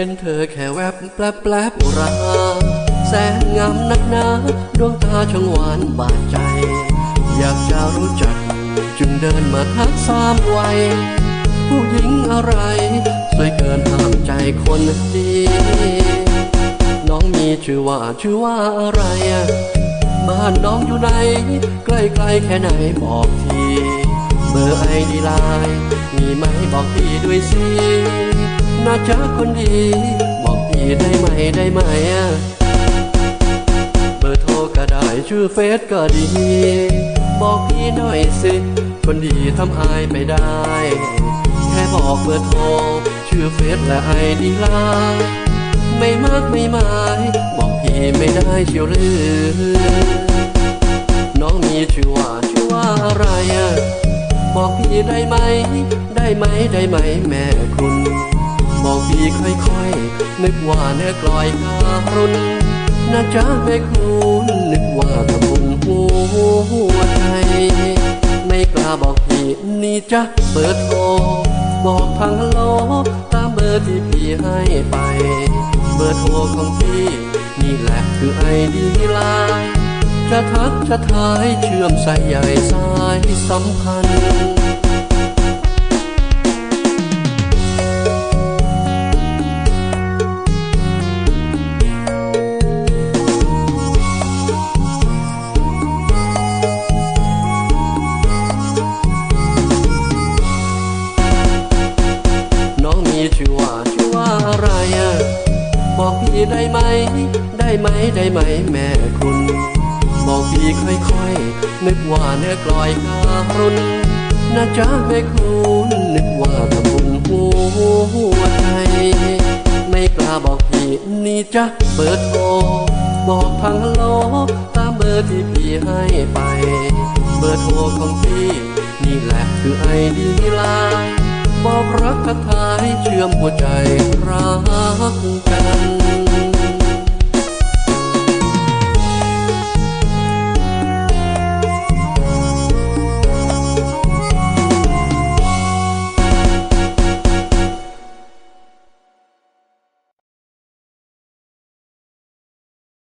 เห็นเธอแค่แวบแปลบแปลบอุรา แสนงามนักหนา ดวงตาช่างหวานบาดใจ อยากจะรู้จัก จึงเดินมาทักสามวัย ผู้หญิงอะไร สวยเกินห้ามใจคนดีน้องมีชื่อว่าชื่อว่าอะไร บ้านน้องอยู่ไหน ใกล้ๆแค่ไหนบอกที เบอร์ไอดีไลน์มีไหมบอกพี่ด้วยสิ น่าจะคนดี บอกพี่ได้ไหมได้ไหมอะเบอร์โทรก็ได้ชื่อเฟซก็ดี บอกพี่หน่อยสิ คนดีทำอายไม่ได้ แค่บอกเบอร์โทร ชื่อเฟซและไอดีไลน์ไม่มากไม่หมายบอกพี่ไม่ได้เชียวหรือน้องมีชื่อว่าชื่อว่าอะไรอะบอกพี่ได้ไหม ได้ไหมได้ไหมแม่คุณ บอกพี่ค่อยๆ นึกว่าเนื้อกลอยการุณนะจ๊ะแม่คุณนึกว่าทำบุญหัวใจไม่กล้าบอกพี่นี่จ๊ะเบอร์โทรบอกทางโลตามเบอร์ที่พี่ให้ไป เบอร์โทรของพี่นี่แหละคือไอดีไลน์จะทักจะทายเชื่อมสายใยสายสัมพันธ์ บอกพี่ได้ไหม ได้ไหมได้ไหมแม่คุณ บอกพี่ค่อยๆ นึกว่าเนื้อกลอยการุณนะจ๊ะแม่คุณนึกว่าทำบุญหัวใจไม่กล้าบอกพี่นี่จ๊ะเบอร์โทรบอกทางโลกตามเบอร์ที่พี่ให้ไป เบอร์โทรของพี่ นี่แหละคือไอดีไลน์ ชื่อมหัวใจรักกัน